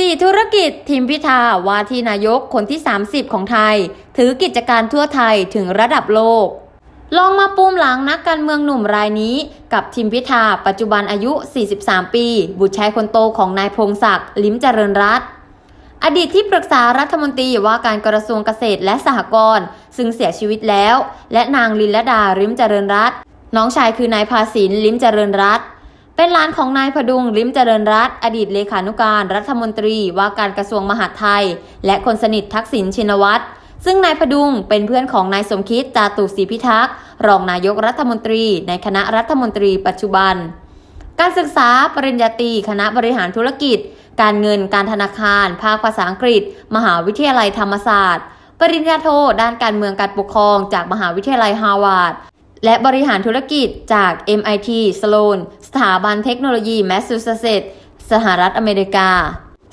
4 ธุรกิจทีมพิธาว่าที่นายกคนที่ 30 ของไทย ถือกิจการทั่วไทยถึงระดับโลก ลองมาปูมหลังนักการเมืองหนุ่มรายนี้ กับทิมพิธา ปัจจุบันอายุ 43 ปี บุตรชายคนโตของนายพงศักดิ์ลิ้มเจริญรัตน์อดีตที่ปรึกษารัฐมนตรีว่าการกระทรวงเกษตรและสหกรณ์ซึ่งเสียชีวิตแล้ว และนางลินละดาลิ้มเจริญรัตน์น้องชายคือนายภาสินลิ้มเจริญรัตน์ เป็นหลานของนายพดุงลิ้มเจริญรัตอดีตเลขานุการรัฐมนตรีว่าการกระทรวงมหาดไทย และคนสนิททักษิณชินวัตรซึ่งนายพดุงเป็นเพื่อนของนายสมคิดจาตุศรีพิทักษ์รองนายกรัฐมนตรี ในคณะรัฐมนตรีปัจจุบัน การศึกษาปริญญาตรีคณะบริหารธุรกิจ การเงินการธนาคาร ภาคภาษาอังกฤษ มหาวิทยาลัยธรรมศาสตร์ ปริญญาโทด้านการเมืองการปกครองจากมหาวิทยาลัยฮาร์วาร์ด และบริหารธุรกิจจาก MIT Sloan สถาบันเทคโนโลยีแมสซ u เซตส์สหรัฐอเมริกา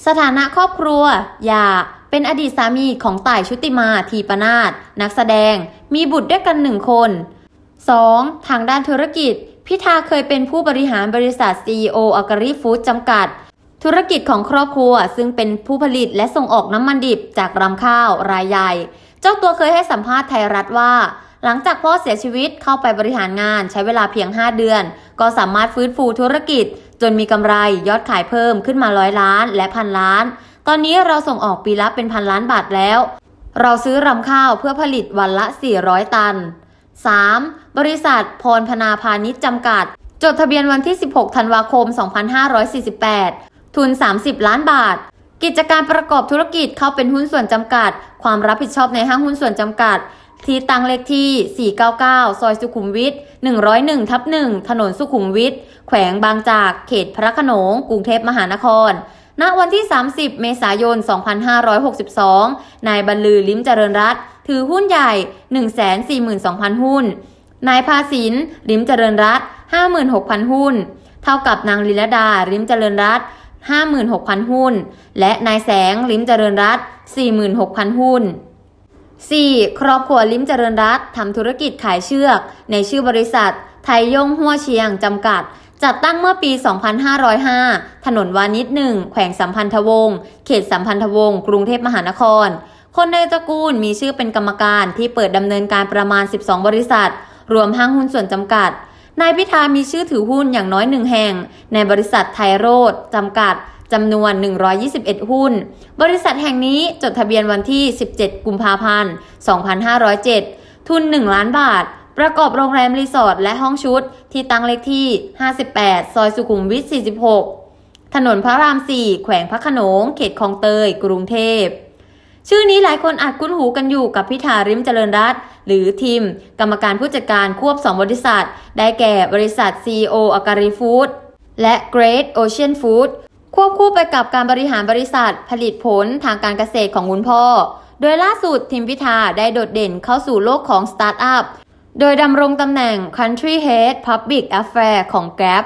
สถานะครอบครัวหย่าเป็นอดีตสามีของต่ายชุติมาทีปนาศนักแสดง มีบุตรด้วยกันหนึ่งคน 2. ทางด้านธุรกิจ พิธาเคยเป็นผู้บริหารบริษัท CEO อ g ก r i Food จำกัด ธุรกิจของครอบครัวซึ่งเป็นผู้ผลิตและส่งออกน้ำมันดิบจากรำข้าวรายใหญ่ เจ้าตัวเคยให้สัมภาษณ์ไทยรัฐว่า หลังจากพ่อเสียชีวิตเข้าไปบริหารงานใช้เวลาเพียง 5 เดือน ก็สามารถฟื้นฟูธุรกิจ จนมีกำไรยอดขายเพิ่มขึ้นมาร้อยล้านและพันล้าน ตอนนี้เราส่งออกปีละเป็นพันล้านบาทแล้ว เราซื้อรำข้าวเพื่อผลิตวันละ 400 ตัน 3. บริษัทพรพนาพาณิชย์จำกัด จดทะเบียนวันที่ 16 ธันวาคม 2548 ทุน 30 ล้านบาท กิจการประกอบธุรกิจเข้าเป็นหุ้นส่วนจำกัด ความรับผิดชอบในห้างหุ้นส่วนจำกัด ที่ตั้งเลขที่ 499 ซอยสุขุมวิท 101 ทับ 1 ถนนสุขุมวิท แขวงบางจาก เขตพระโขนง กรุงเทพมหานคร ณ วันที่ 30 เมษายน 2562 นายบรรลือลิ้มเจริญรัตถือหุ้นใหญ่ 142,000 หุ้น นายภาสินลิ้มเจริญรัต56,000 หุ้น เท่ากับนางลิลดาลิ้มเจริญรัต56,000 หุ้น และนายแสงลิ้มเจริญรัต46,000 หุ้น 4. ครอบครัวลิ้มเจริญรัตทำธุรกิจขายเชือก ในชื่อบริษัท ไทยย่งหัวเชียง จำกัด จัดตั้งเมื่อปี 2505 ถนนวานิชหนึ่งแขวงสัมพันธวงศ์เขตสัมพันธวงศ์กรุงเทพมหานคร คนในตระกูลมีชื่อเป็นกรรมการที่เปิดดำเนินการประมาณ 12 บริษัท รวมห้างหุ้นส่วนจำกัด นายพิธามีชื่อถือหุ้นอย่างน้อยหนึ่งแห่ง ในบริษัทไทยโรดจำกัด จำนวน 121 หุ้น บริษัทแห่งนี้จดทะเบียนวันที่ 17 กุมภาพันธ์ 2507 ทุน 1 ล้านบาท ประกอบโรงแรมรีสอร์ทและห้องชุด ที่ตั้งเลขที่ 58 ซอยสุขุมวิท 46 ถนนพระราม 4 แขวงพระขนง เขตคลองเตย กรุงเทพ ชื่อนี้หลายคนอาจคุ้นหูกันอยู่กับพิธาริมเจริญรัตน์หรือทิม กรรมการผู้จัดการควบ 2 บริษัท ได้แก่บริษัท CEO อ g ก r i Food และ Great Ocean Food ควบคู่ไปกับการบริหารบริษัทผลิตผลทางการเกษตรของคุณพ่อ โดยล่าสุดทิมพิธาได้โดดเด่นเข้าสู่โลกของสตาร์ทอัพ โดยดำรงตำแหน่ง Country Head Public Affairs ของ Grab